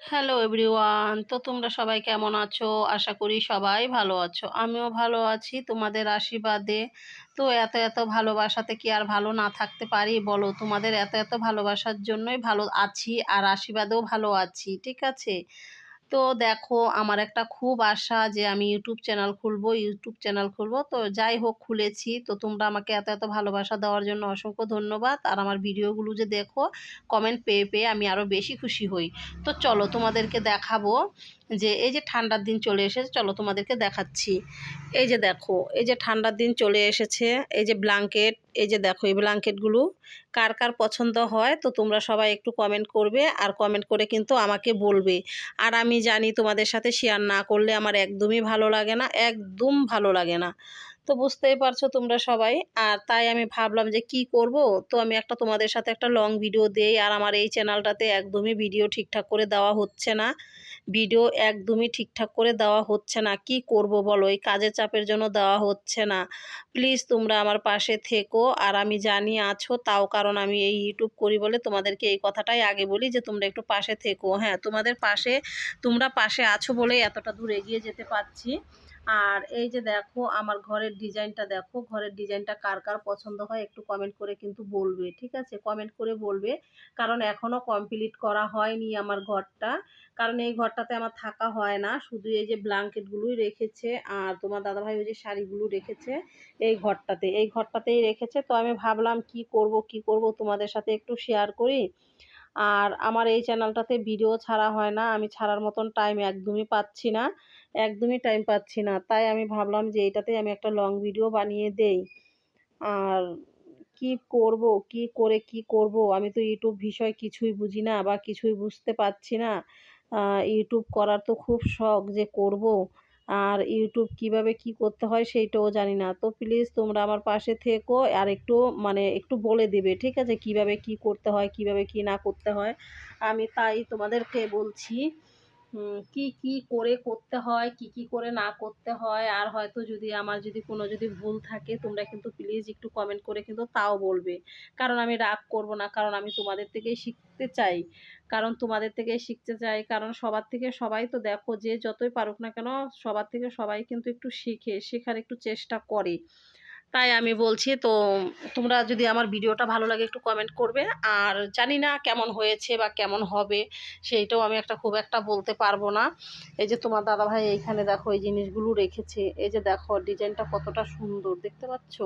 Hello everyone. তো তোমরা সবাই কেমন আছো? আশা করি সবাই ভালো আছো। আমিও ভালো আছি তোমাদের আশীর্বাদে। তো এত এত ভালোবাসাতে কি আর ভালো না থাকতে পারি বলো? তোমাদের এত এত ভালোবাসার জন্যই ভালো আছি আর আশীর্বাদেও ভালো আছি, ঠিক আছে? তো দেখো, আমার একটা খুব আশা যে আমি ইউটিউব চ্যানেল খুলবো ইউটিউব চ্যানেল খুলবো। তো যাই হোক, খুলেছি। তো তোমরা আমাকে এত এত ভালোবাসা দেওয়ার জন্য অসংখ্য ধন্যবাদ। আর আমার ভিডিওগুলো যে দেখো কমেন্ট পেয়ে পেয়ে আমি আরও বেশি খুশি হই। তো চলো, তোমাদেরকে দেখাবো যে এই যে ঠান্ডার দিন চলে এসেছে, চলো তোমাদেরকে দেখাচ্ছি। এই যে দেখো, এই যে ঠান্ডার দিন চলে এসেছে, এই যে ব্ল্যাঙ্কেট এই যে দেখো, এই ব্ল্যাঙ্কেটগুলো কার কার পছন্দ হয়, তো তোমরা সবাই একটু কমেন্ট করবে, আর কমেন্ট করে কিন্তু আমাকে বলবে। আর আমি জানি তোমাদের সাথে শেয়ার না করলে আমার একদমই ভালো লাগে না, একদম ভালো লাগে না। তো বুঝতেই পারছ তোমরা সবাই, আর তাই আমি ভাবলাম যে কি করব? তো আমি একটা তোমাদের সাথে একটা লং ভিডিও দেই, আর আমার এই চ্যানেলটাতে একদমই ভিডিও ঠিকঠাক করে দেওয়া হচ্ছে না। ভিডিও একদমই ঠিকঠাক করে দেওয়া হচ্ছে না। কি করব বলো? এই কাজের চাপের জন্য দেওয়া হচ্ছে না। প্লিজ তোমরা আমার পাশে থেকো। আর আমি জানি আছো, তাও কারণ আমি এই ইউটিউব করি বলে তোমাদেরকে এই কথাটাই আগে বলি যে তোমরা একটু পাশে থেকো। হ্যাঁ তোমাদের পাশে, তোমরা পাশে আছো বলে এতটা দূর এগিয়ে যেতে পারছি। আর এই যে দেখো, আমার ঘরের ডিজাইনটা দেখো, ঘরের ডিজাইনটা কার কার পছন্দ হয় একটু কমেন্ট করে কিন্তু বলবে, ঠিক আছে? কমেন্ট করে বলবে, কারণ এখনও কমপ্লিট করা হয়নি আমার ঘরটা। কারণ এই ঘরটাতে আমার থাকা হয় না, শুধু এই যে ব্ল্যাঙ্কেটগুলোই রেখেছে আর তোমার দাদাভাই ওই যে শাড়িগুলো রেখেছে এই ঘরটাতে। এই ঘরটাতেই রেখেছে, তো আমি ভাবলাম কি করব কি করব তোমাদের সাথে একটু শেয়ার করি। আর আমার এই চ্যানেলটাতে ভিডিও ছাড়া হয় না, আমি ছাড়ার মতন টাইম একদমই পাচ্ছি না। একদমই টাইম পাচ্ছি না। তাই আমি ভাবলাম যে এইটাতে আমি একটা লং ভিডিও বানিয়ে দেই। আর কি করব, কি করে কি করব? আমি তো ইউটিউব বিষয় কিছুই বুঝি না বা কিছুই বুঝতে পারছি না। ইউটিউব করার তো খুব শখ যে করব। আর ইউটিউব কীভাবে কি করতে হয় সেইটাও জানি না। তো প্লিজ তোমরা আমার পাশে থেকো আর একটু মানে একটু বলে দেবে, ঠিক আছে? কীভাবে কি করতে হয়, কীভাবে কি না করতে হয়? আমি তাই তোমাদেরকে বলছি। কি কি করে করতে হয়, কি কি করে না করতে হয়, আর হয়তো যদি আমার যদি কোনো যদি ভুল থাকে, তোমরা কিন্তু প্লিজ একটু কমেন্ট করে কিন্তু তাও বলবে। কারণ আমি রাগ করব না, কারণ আমি তোমাদের থেকেই শিখতে চাই। কারণ তোমাদের থেকেই শিখতে চাই, কারণ সবার থেকে সবাই তো দেখো যে যতই পারুক না কেন, সবার থেকে সবাই কিন্তু একটু শিখে, শেখার একটু চেষ্টা করে। তাই আমি বলছি, তো তোমরা যদি আমার ভিডিওটা ভালো লাগে একটু কমেন্ট করবে। আর জানি না কেমন হয়েছে বা কেমন হবে, সেইটাও আমি একটা খুব একটা বলতে পারব না। এই যে তোমার দাদাভাই এইখানে দেখো এই জিনিসগুলো রেখেছে। এই যে দেখো ডিজাইনটা কতটা সুন্দর, দেখতে পাচ্ছ?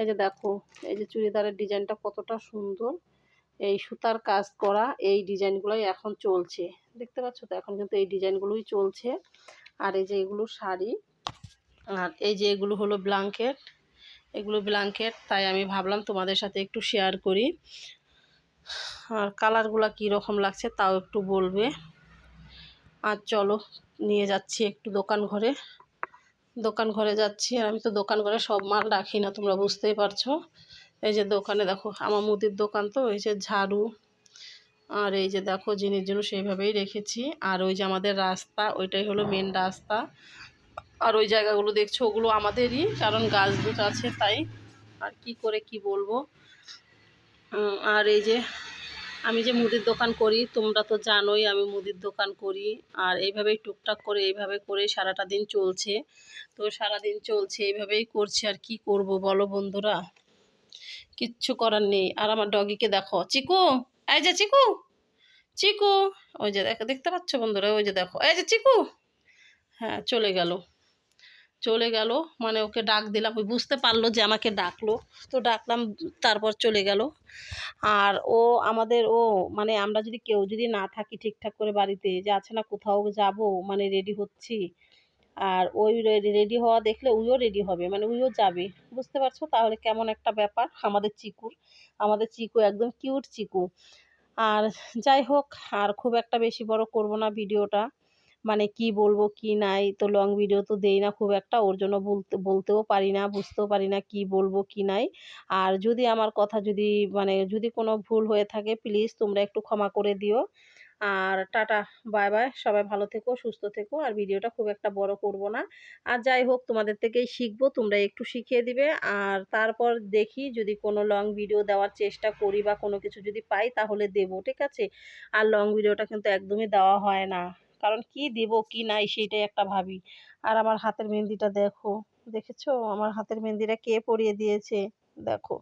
এই যে দেখো, এই যে চুড়িদারের ডিজাইনটা কতটা সুন্দর। এই সুতার কাজ করা এই ডিজাইনগুলোই এখন চলছে। দেখতে পাচ্ছ তো, এখন কিন্তু এই ডিজাইনগুলোই চলছে। আর এই যে এগুলো শাড়ি, আর এই যে এগুলো হলো ব্ল্যাঙ্কেট এগুলো ব্ল্যাঙ্কেট তাই আমি ভাবলাম তোমাদের সাথে একটু শেয়ার করি। আর কালারগুলো কী রকম লাগছে তাও একটু বলবে। আর চলো, নিয়ে যাচ্ছি একটু দোকান ঘরে। দোকান ঘরে যাচ্ছি, আর আমি তো দোকান ঘরে সব মাল রাখি না, তোমরা বুঝতেই পারছ। এই যে দোকানে দেখো আমার মুদির দোকান তো, এই যে ঝাড়ু। আর এই যে দেখো জিনিস জন্য সেইভাবেই রেখেছি। আর ওই যে আমাদের রাস্তা, ওইটাই হলো মেন রাস্তা। আর ওই জায়গাগুলো দেখছ, ওগুলো আমাদেরই, কারণ গাছ দুটো আছে তাই। আর কি করে কি বলব? আর এই যে আমি যে মুদির দোকান করি, তোমরা তো জানোই আমি মুদির দোকান করি, আর এইভাবেই টুকটাক করে, এইভাবে করে সারাটা দিন চলছে। তো সারা দিন চলছে, এইভাবেই করছে, আর কি করব বলো বন্ধুরা? কিচ্ছু করার নেই। আর আমার ডগিকে দেখো, চিকু, এই যে চিকু চিকু, ওই যে দেখো, দেখতে পাচ্ছ বন্ধুরা? ওই যে দেখো, এই যে চিকু হ্যাঁ চলে গেল। চলে গেল। মানে ওকে ডাক দিলাম, ওই বুঝতে পারল যে আমাকে ডাকলো। তো ডাকলাম, তারপর চলে গেল। আর ও আমাদের, ও মানে আমরা যদি কেউ যদি না থাকি ঠিকঠাক করে বাড়িতে, যে আছে না কোথাও যাব মানে রেডি হচ্ছি। আর ওই রেডি হওয়া দেখলে উইও রেডি হবে মানে উইও যাবে। বুঝতে পারছ? তাহলে কেমন একটা ব্যাপার, আমাদের চিকুর। আমাদের চিকু একদম কিউট চিকু। আর যাই হোক, আর খুব একটা বেশি বড় করব না ভিডিওটা। মানে কি বলব, কি নাই, তো লং ভিডিও তো দেই না খুব একটা। ওর জন্য বলতে, বলতেও পারি না, বুঝতেও পারি না কি বলব, কি নাই। আর যদি আমার কথা যদি মানে যদি কোনো ভুল হয়ে থাকে প্লিজ তোমরা একটু ক্ষমা করে দিও। আর টাটা বাই বাই সবাই ভালো থেকো, সুস্থ থেকো। আর ভিডিওটা খুব একটা বড় করব না। আর যাই হোক, তোমাদের থেকেই শিখব, তোমরা একটু শিখিয়ে দিবে। আর তারপর দেখি যদি কোনো লং ভিডিও দেওয়ার চেষ্টা করি বা কোনো কিছু যদি পাই, তাহলে দেব, ঠিক আছে? আর লং ভিডিওটা কিন্তু একদমই দেওয়া হয় না। কারণ কি দেব, কি নাই সেইটাই একটা ভাবি। আর আমার হাতের মেহেন্দিটা দেখো, দেখেছ? আমার হাতের মেহেন্দিটা কে পরিয়ে দিয়েছে? দেখো,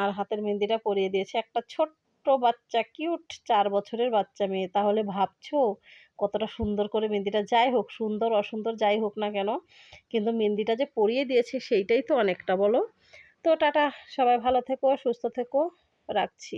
আর হাতের মেহেন্দিটা পরিয়ে দিয়েছে একটা ছোট্ট বাচ্চা, কিউট চার বছরের বাচ্চা মেয়ে। তাহলে ভাবছ কতটা সুন্দর করে মেহেন্দিটা, যাই হোক, সুন্দর, অসুন্দর, যাই হোক না কেন, কিন্তু মেহেন্দিটা যে পরিয়ে দিয়েছে সেইটাই তো অনেকটা বলো। তো টাটা, সবাই ভালো থেকো, সুস্থ থেকো, রাখছি।